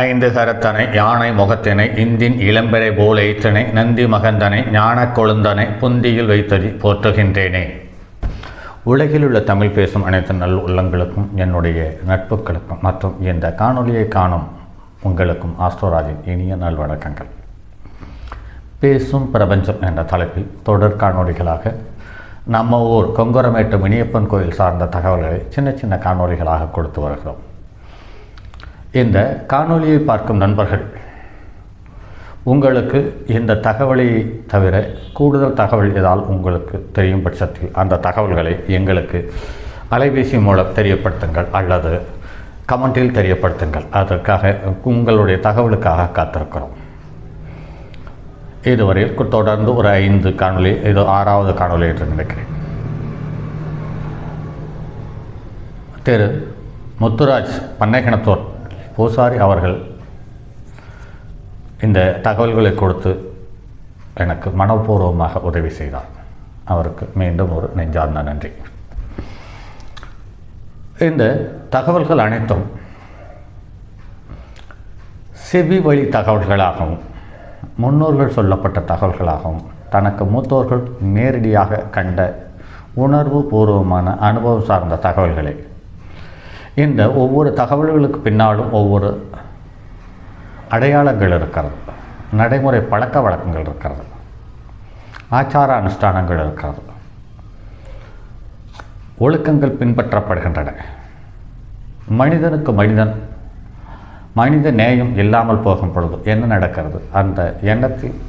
ஐந்து கரத்தனை யானை முகத்தினை இந்தின் இளம்பெறை போல ஈற்றனை நந்தி மகந்தனை ஞான கொழுந்தனை புந்தியில் வைத்ததி போற்றுகின்றேனே. உலகில் உள்ள தமிழ் பேசும் அனைத்து நல் உள்ளங்களுக்கும் என்னுடைய நட்புகளுக்கும் மற்றும் இந்த காணொலியை காணும் உங்களுக்கும் ஆஸ்ட்ரோராஜின் இனிய நல்வணக்கங்கள் பேசும் பிரபஞ்சம் என்ற தலைப்பில் தொடர் காணொளிகளாக நம்ம ஊர் கொங்குரமேட்டு மினியப்பன் கோயில் சார்ந்த தகவல்களை சின்ன சின்ன காணொளிகளாக கொடுத்து வருகிறோம். இந்த காணொளியை பார்க்கும் நண்பர்கள் உங்களுக்கு இந்த தகவலை தவிர கூடுதல் தகவல் ஏதால் உங்களுக்கு தெரியும் பட்சத்தில் அந்த தகவல்களை எங்களுக்கு அலைபேசி மூலம் தெரியப்படுத்துங்கள் அல்லது கமெண்டில் தெரியப்படுத்துங்கள். அதற்காக உங்களுடைய தகவலுக்காக காத்திருக்கிறோம். இதுவரையில் தொடர்ந்து ஒரு ஐந்து காணொளி இது ஆறாவது காணொளி என்று நினைக்கிறேன். திரு முத்துராஜ் பண்ணைகணத்தூர் பூசாரி அவர்கள் இந்த தகவல்களை கொடுத்து எனக்கு மனப்பூர்வமாக உதவி செய்தார். அவருக்கு மீண்டும் ஒரு நெஞ்சார்ந்த நன்றி. இந்த தகவல்கள் அனைத்தும் செவி வழி தகவல்களாகவும் முன்னோர்கள் சொல்லப்பட்ட தகவல்களாகவும் தனக்கு மூத்தோர்கள் நேரடியாக கண்ட உணர்வு பூர்வமான அனுபவம் சார்ந்த தகவல்களை இந்த ஒவ்வொரு தகவல்களுக்கு பின்னாலும் ஒவ்வொரு அடையாளங்கள் இருக்கிறது. நடைமுறை பழக்க வழக்கங்கள் இருக்கிறது. ஆச்சார அனுஷ்டானங்கள் இருக்கிறது. ஒழுக்கங்கள் பின்பற்றப்படுகின்றன. மனிதனுக்கு மனிதன் மனித நேயம் இல்லாமல் போகும் பொழுது என்ன நடக்கிறது? அந்த எண்ணத்தில்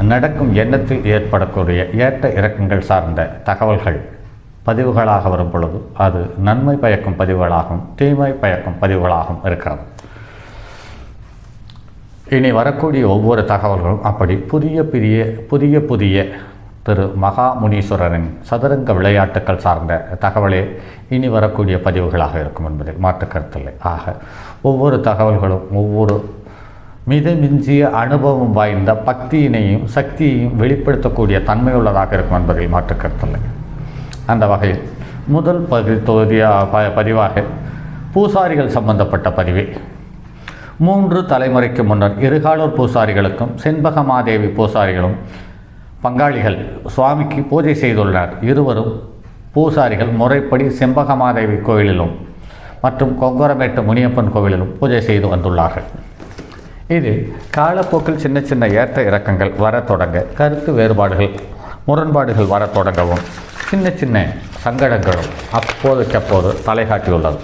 நடக்கும் எண்ணத்தில் ஏற்படக்கூடிய ஏற்ற இறக்கங்கள் சார்ந்த தகவல்கள் பதிவுகளாக வரும் பொழுது அது நன்மை பயக்கும் பதிவுகளாகவும் தீமை பயக்கும் பதிவுகளாகவும் இருக்கிறது. இனி வரக்கூடிய ஒவ்வொரு தகவல்களும் அப்படி புதிய புதிய புதிய புதிய திரு மகா முனீஸ்வரரின் சதுரங்க விளையாட்டுக்கள் சார்ந்த தகவலே இனி வரக்கூடிய பதிவுகளாக இருக்கும் என்பதில் மாற்று கருத்தில்லை. ஆக ஒவ்வொரு தகவல்களும் ஒவ்வொரு மித மிஞ்சிய அனுபவம் வாய்ந்த பக்தியினையும் சக்தியையும் வெளிப்படுத்தக்கூடிய தன்மையுள்ளதாக இருக்கும் என்பதில் மாற்று கருத்தில்லை. அந்த வகையில். முதல் பகுதி தொகுதியாக ப பதிவாக பூசாரிகள் சம்பந்தப்பட்ட பதிவு. மூன்று தலைமுறைக்கு முன்னர் இருகாலூர் பூசாரிகளுக்கும் செண்பகமாதேவி பூசாரிகளும் பங்காளிகள் சுவாமிக்கு பூஜை செய்துள்ளனர். இருவரும் பூசாரிகள் முறைப்படி செம்பகமாதேவி கோயிலிலும் மற்றும் கொங்கரமேட்டு முனியப்பன் கோவிலிலும் பூஜை செய்து வந்துள்ளார்கள். இது காலப்போக்கில் சின்ன சின்ன ஏற்ற இறக்கங்கள் வரத் தொடங்க கருத்து வேறுபாடுகள் முரண்பாடுகள் வரத் தொடங்கவும் சின்ன சின்ன சங்கடங்களும் அப்போதுக்கப்போது தலை காட்டியுள்ளது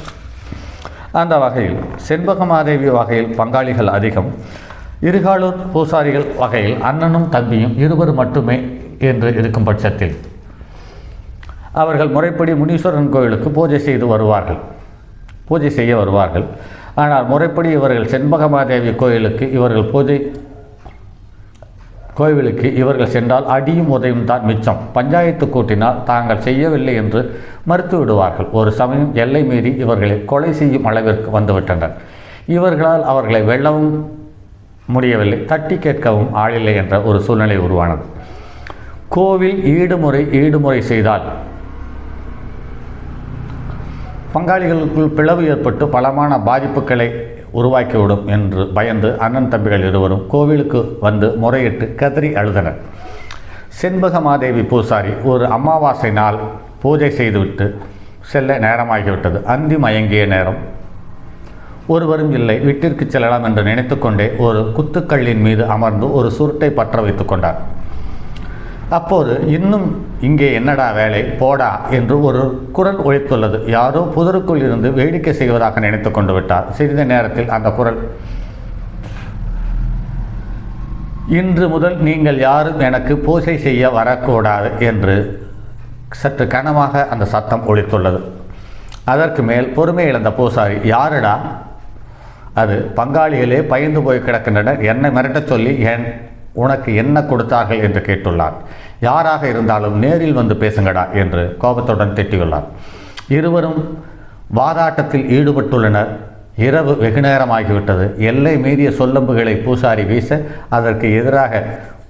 அந்த வகையில் செண்பகமாதேவி வகையில் பங்காளிகள் அதிகம். இருகாலூர் பூசாரிகள் வகையில் அண்ணனும் தம்பியும் இருவர் மட்டுமே என்று இருக்கும் பட்சத்தில். அவர்கள் முறைப்படி முனீஸ்வரன் கோயிலுக்கு பூஜை செய்து வருவார்கள். பூஜை செய்ய வருவார்கள். ஆனால் முறைப்படி இவர்கள் செண்பகமாதேவி கோயிலுக்கு இவர்கள் பூஜை கோவிலுக்கு இவர்கள் சென்றால் அடியும் உதவியும் தான் மிச்சம். பஞ்சாயத்து கூட்டினால் தாங்கள் செய்யவில்லை என்று மறுத்து விடுவார்கள். ஒரு சமயம் எல்லை மீறி இவர்களை கொலை செய்யும் அளவிற்கு வந்துவிட்டனர். இவர்களால் அவர்களை வெல்லவும் முடியவில்லை. தட்டி கேட்கவும் ஆளில்லை என்ற ஒரு சூழ்நிலை உருவானது. கோவில் ஈடுமுறை ஈடுமுறை செய்தால் பங்காளிகளுக்குள் பிளவு ஏற்பட்டு பலமான பாதிப்புகளை உருவாக்கிவிடும் என்று பயந்து அண்ணன் தம்பிகள் இருவரும் கோவிலுக்கு வந்து முறையிட்டு கதறி அழுதனர். செண்பகமாதேவி பூசாரி ஒரு அமாவாசை நாள் பூஜை செய்துவிட்டு செல்ல நேரமாகிவிட்டது. அந்தி மயங்கிய நேரம். ஒருவரும் இல்லை வீட்டிற்கு செல்லலாம் என்று நினைத்துக்கொண்டே ஒரு குத்துக்கல்லின் மீது அமர்ந்து ஒரு சுருட்டை பற்ற வைத்து கொண்டார். அப்போது இன்னும் இங்கே என்னடா வேலை? போடா என்று ஒரு குரல் ஒழித்துள்ளது யாரோ புதருக்குள் இருந்து வேடிக்கை செய்வதாக நினைத்து கொண்டு விட்டார். சிறிது நேரத்தில் அந்த குரல் இன்று முதல் நீங்கள் யாரும் எனக்கு பூஜை செய்ய வரக்கூடாது என்று சற்று கனமாக அந்த சத்தம் ஒழித்துள்ளது அதற்கு மேல் பொறுமை இழந்த பூசாரி யாருடா அது பங்காளிகளே பயந்து போய் கிடக்கின்றனர். என்னை மிரட்டச் சொல்லி என் உனக்கு என்ன கொடுத்தார்கள் என்று கேட்டுள்ளார் யாராக இருந்தாலும் நேரில் வந்து பேசுங்கடா என்று கோபத்துடன் திட்டியுள்ளார் இருவரும் வாதாட்டத்தில் ஈடுபட்டுள்ளனர். இரவு வெகுநேரமாகிவிட்டது. எல்லை மீறிய சொல்லம்புகளை பூசாரி வீச அதற்கு எதிராக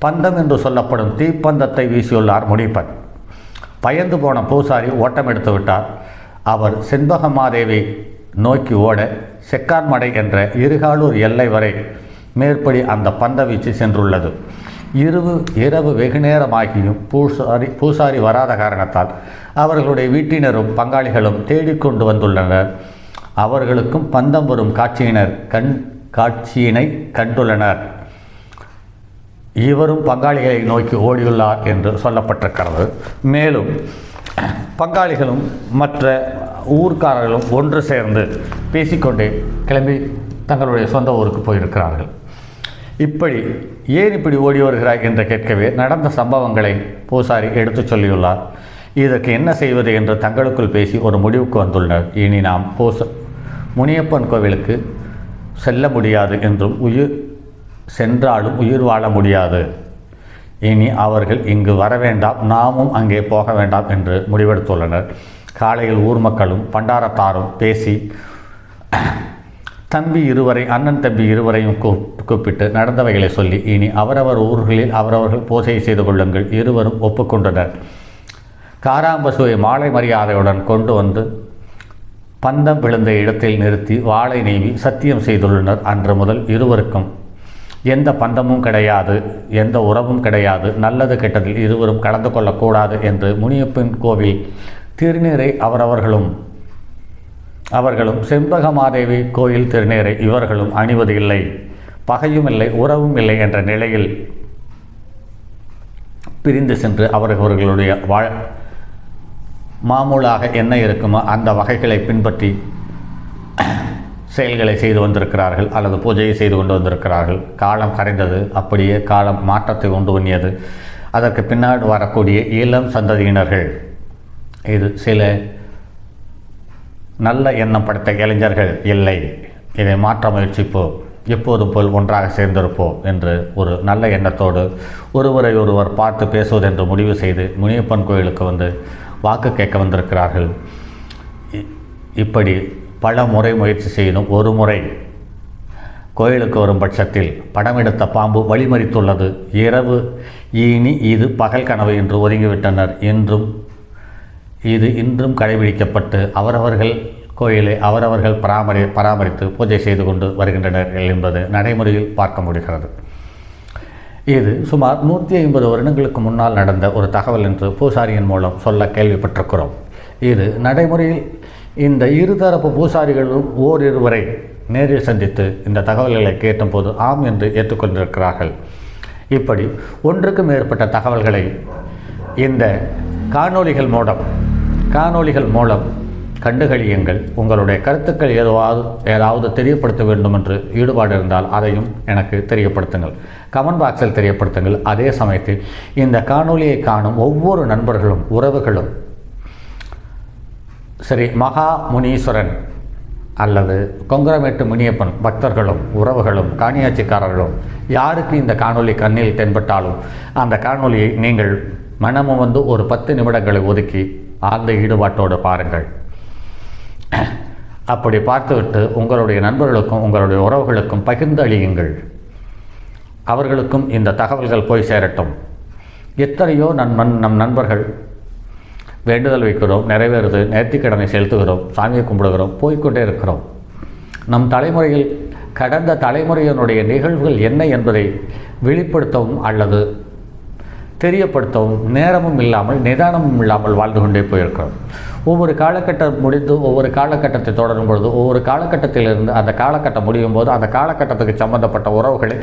பந்தம் என்று சொல்லப்படும் தீப்பந்தத்தை வீசியுள்ளார் முடிப்பன் பயந்து போன பூசாரி ஓட்டம் எடுத்து விட்டார். அவர் செண்பகமாதேவி நோக்கி ஓட செக்கான்மடை என்ற இருகாலூர் எல்லை வரை மேற்படி அந்த பந்த வீச்சு சென்றுள்ளது. இரவு இரவு வெகு நேரமாகியும் பூசாரி பூசாரி வராத காரணத்தால் அவர்களுடைய வீட்டினரும் பங்காளிகளும் தேடிக்கொண்டு வந்துள்ளனர். அவர்களுக்கும் பந்தம் வரும் காட்சியினர் கண் காட்சியினை கண்டுள்ளனர். இவரும் பங்காளிகளை நோக்கி ஓடியுள்ளார் என்று சொல்லப்பட்டிருக்கிறது. மேலும் பங்காளிகளும் மற்ற ஊர்க்காரர்களும் ஒன்று சேர்ந்து பேசிக்கொண்டே கிளம்பி தங்களுடைய சொந்த ஊருக்கு போயிருக்கிறார்கள். இப்படி ஏன் இப்படி ஓடி வருகிறாய் என்று கேட்கவே நடந்த சம்பவங்களை பூசாரி எடுத்துச் சொல்லியுள்ளார். இதற்கு என்ன செய்வது என்று தங்களுக்குள் பேசி ஒரு முடிவுக்கு வந்துள்ளனர். இனி நாம் பூச முனியப்பன் கோவிலுக்கு செல்ல முடியாது என்றும் உயிர் சென்றாலும் உயிர் வாழ முடியாது. இனி அவர்கள் இங்கு வர வேண்டாம் நாமும் அங்கே போக வேண்டாம் என்று முடிவெடுத்துள்ளனர். காலையில் ஊர் மக்களும் பண்டாரத்தாரும் பேசி தம்பி இருவரை அண்ணன் தம்பி இருவரையும் கூப்- கூப்பிட்டு நடந்தவைகளை சொல்லி இனி அவரவர் ஊர்களில் அவரவர்கள் பூஜை செய்து கொள்ளுங்கள் இருவரும் ஒப்புக்கொண்டனர். காராம்பசுவை மாலை மரியாதையுடன் கொண்டு வந்து பந்தம் விழுந்த இடத்தில் நிறுத்தி வாளை நீவி சத்தியம் செய்துள்ளனர் அன்று முதல் இருவருக்கும். எந்த பந்தமும் கிடையாது எந்த உறவும் கிடையாது நல்லது கெட்டதில் இருவரும் கலந்து கொள்ளக்கூடாது என்று முனியப்பன் கோவில் திருநீரை அவரவர்களும் அவர்களும் செண்பகமாதேவி கோயில் திருநீரை இவர்களும் அணிவது இல்லை. பகையும் இல்லை உறவும் இல்லை என்ற நிலையில் பிரிந்து சென்று அவர்களுடைய வாழ் மாமூலாக என்ன இருக்குமோ அந்த வகைகளை பின்பற்றி செயல்களை செய்து வந்திருக்கிறார்கள் அல்லது பூஜையை செய்து கொண்டு வந்திருக்கிறார்கள். காலம் கரைந்தது அப்படியே காலம் மாற்றத்தை உண்டு பண்ணியது. அதற்கு பின்னாடி வரக்கூடிய இளம் சந்ததியினர்கள் இது சில நல்ல எண்ணம் படைத்த இளைஞர்கள் இல்லை. இதை மாற்ற முயற்சிப்போம் எப்போதும் போல் ஒன்றாக சேர்ந்திருப்போம் என்று ஒரு நல்ல எண்ணத்தோடு ஒருவரை ஒருவர் பார்த்து பேசுவதென்று முடிவு செய்து முனியப்பன் கோயிலுக்கு வந்து வாக்கு கேட்க வந்திருக்கிறார்கள். இப்படி பல முறை முயற்சி செய்யணும் ஒரு முறை கோயிலுக்கு வரும் பட்சத்தில் படமெடுத்த பாம்பு வழிமறித்துள்ளது. இரவு இனி இது பகல் கனவு என்று ஒதுங்கிவிட்டனர் என்றும் இது இன்றும் கடைபிடிக்கப்பட்டு அவரவர்கள் கோயிலை அவரவர்கள் பராமரி பராமரித்து பூஜை செய்து கொண்டு வருகின்றனர் என்பது நடைமுறையில் பார்க்க முடிகிறது. இது சுமார் நூற்றி ஐம்பது வருடங்களுக்கு முன்னால் நடந்த ஒரு தகவல் என்று பூசாரியின் மூலம் சொல்ல கேள்விப்பட்டிருக்கிறோம். இது நடைமுறையில் இந்த இருதரப்பு பூசாரிகளும் ஓரிருவரை நேரில் சந்தித்து இந்த தகவல்களை கேட்டபோது ஆம் என்று ஏற்றுக்கொண்டிருக்கிறார்கள். இப்படி ஒன்றுக்கு மேற்பட்ட தகவல்களை இந்த காணொளிகள் மூலம் காணொளிகள் மூலம் கண்டுகளியுங்கள். உங்களுடைய கருத்துக்கள் ஏதாவது ஏதாவது தெரியப்படுத்த வேண்டும் என்று ஈடுபாடு இருந்தால் அதையும் எனக்கு தெரியப்படுத்துங்கள். கமெண்ட் பாக்ஸில் தெரியப்படுத்துங்கள். அதே சமயத்தில் இந்த காணொளியை காணும் ஒவ்வொரு நண்பர்களும் உறவுகளும் சரி மகா முனீஸ்வரன் அல்லது கொங்கரமேட்டு முனியப்பன் பக்தர்களும் உறவுகளும் காணியாட்சிக்காரர்களும் யாருக்கு இந்த காணொளி கண்ணில் தென்பட்டாலும் அந்த காணொலியை நீங்கள் மனமும் வந்து ஒரு பத்து நிமிடங்களை ஒதுக்கி ஆழ்ந்த ஈடுபாட்டோடு பாருங்கள். அப்படி பார்த்துவிட்டு உங்களுடைய நண்பர்களுக்கும் உங்களுடைய உறவுகளுக்கும் பகிர்ந்து அழியுங்கள். அவர்களுக்கும் இந்த தகவல்கள் போய் சேரட்டும். எத்தனையோ நன் நம் நண்பர்கள் வேண்டுதல் வைக்கிறோம் நிறைவேறுது நேர்த்திக்கடனை செலுத்துகிறோம் சாமியை கும்பிடுகிறோம் போய்க்கொண்டே இருக்கிறோம். நம் தலைமுறையில் கடந்த தலைமுறையினுடைய நிகழ்வுகள் என்ன என்பதை வெளிப்படுத்தவும் அல்லது தெரியப்படுத்தவும் நேரமும் இல்லாமல் நிதானமும் இல்லாமல் வாழ்ந்து கொண்டே போயிருக்கிறோம். ஒவ்வொரு காலகட்டம் முடிந்து ஒவ்வொரு காலகட்டத்தை தொடரும் பொழுது ஒவ்வொரு காலகட்டத்திலிருந்து அந்த காலகட்டம் முடியும் போது அந்த காலகட்டத்துக்கு சம்பந்தப்பட்ட உறவுகளை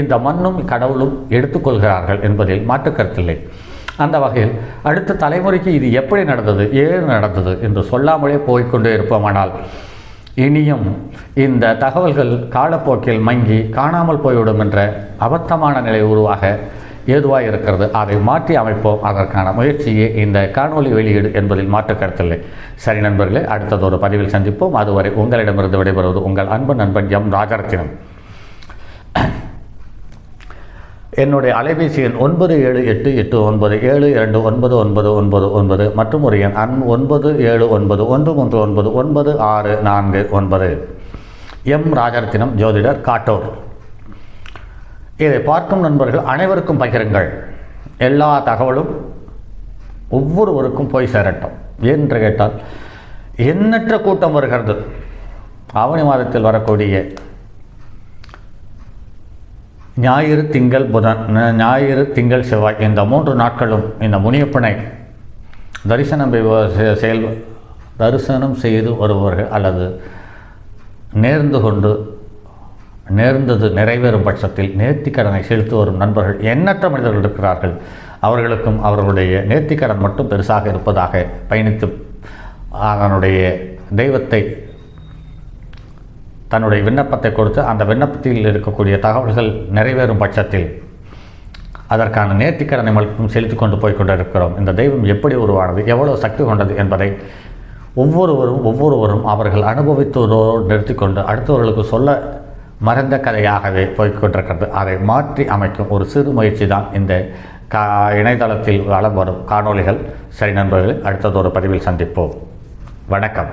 இந்த மண்ணும் கடவுளும் எடுத்துக்கொள்கிறார்கள் என்பதில் மாற்றுக்கருத்தில்லை. அந்த வகையில் அடுத்த தலைமுறைக்கு இது எப்படி நடந்தது ஏன் நடந்தது என்று சொல்லாமலே போய்க்கொண்டே இருப்போமானால் இனியும் இந்த தகவல்கள் காலப்போக்கில் மங்கி காணாமல் போய்விடும் என்ற அபத்தமான நிலை உருவாக ஏதுவாக இருக்கிறது. அதை மாற்றி அமைப்போம். அதற்கான முயற்சியே இந்த காணொளி வெளியீடு என்பதில் மாற்று கருத்தில்லை. சரி நண்பர்களே அடுத்ததொரு பதிவில் சந்திப்போம். அதுவரை உங்களிடமிருந்து விடைபெறுவது உங்கள் அன்பு நண்பன் எம். ராஜரத்தினம். என்னுடைய அலைபேசி எண் ஒன்பது ஏழு எட்டு எட்டு ஒன்பது ஏழு இரண்டு ஒன்பது ஒன்பது ஒன்பது ஒன்பது மற்றும் ஒரு எண் அன் ஒன்பது ஏழு ஒன்பது ஒன்று மூன்று ஒன்பது ஒன்பது ஆறு நான்கு ஒன்பது. எம். ராஜரத்தினம் ஜோதிடர் காட்டோர். இதை பார்க்கும் நண்பர்கள் அனைவருக்கும் பகிருங்கள். எல்லா தகவலும் ஒவ்வொருவருக்கும் போய் சேரட்டும். என்று கேட்டால் எண்ணற்ற கூட்டம் வருகிறது. ஆவணி மாதத்தில் வரக்கூடிய ஞாயிறு திங்கள் புதன் ஞாயிறு திங்கள் செவ்வாய் இந்த மூன்று நாட்களும் இந்த முனியப்பனை தரிசனம் செயல் தரிசனம் செய்து வருபவர்கள் அல்லது நேர்ந்து கொண்டு நேர்ந்தது நிறைவேறும் பட்சத்தில் நேர்த்திக்கடனை செலுத்தி வரும் நண்பர்கள் எண்ணற்ற மனிதர்கள் இருக்கிறார்கள். அவர்களுக்கும் அவர்களுடைய நேர்த்திக்கடன் மட்டும் பெருசாக இருப்பதாக பயணித்து அதனுடைய தெய்வத்தை தன்னுடைய விண்ணப்பத்தை கொடுத்து அந்த விண்ணப்பத்தில் இருக்கக்கூடிய தகவல்கள் நிறைவேறும் பட்சத்தில் அதற்கான நேர்த்திக்கடனை மட்டும் செலுத்தி கொண்டு போய் கொண்டிருக்கிறோம். இந்த தெய்வம் எப்படி உருவானது எவ்வளவு சக்தி கொண்டது என்பதை ஒவ்வொருவரும் ஒவ்வொருவரும் அவர்கள் அனுபவித்ததோடு நிறுத்திக்கொண்டு அடுத்தவர்களுக்கு சொல்ல மறந்த கதையாகவே போய்க்கொண்டிருக்கிறது. அதை மாற்றி அமைக்கும் ஒரு சிறு முயற்சி தான் இந்த கா இணையதளத்தில் வளம் வரும் காணொளிகள். சரி நண்பர்களை அடுத்ததொரு பதிவில் சந்திப்போம். வணக்கம்.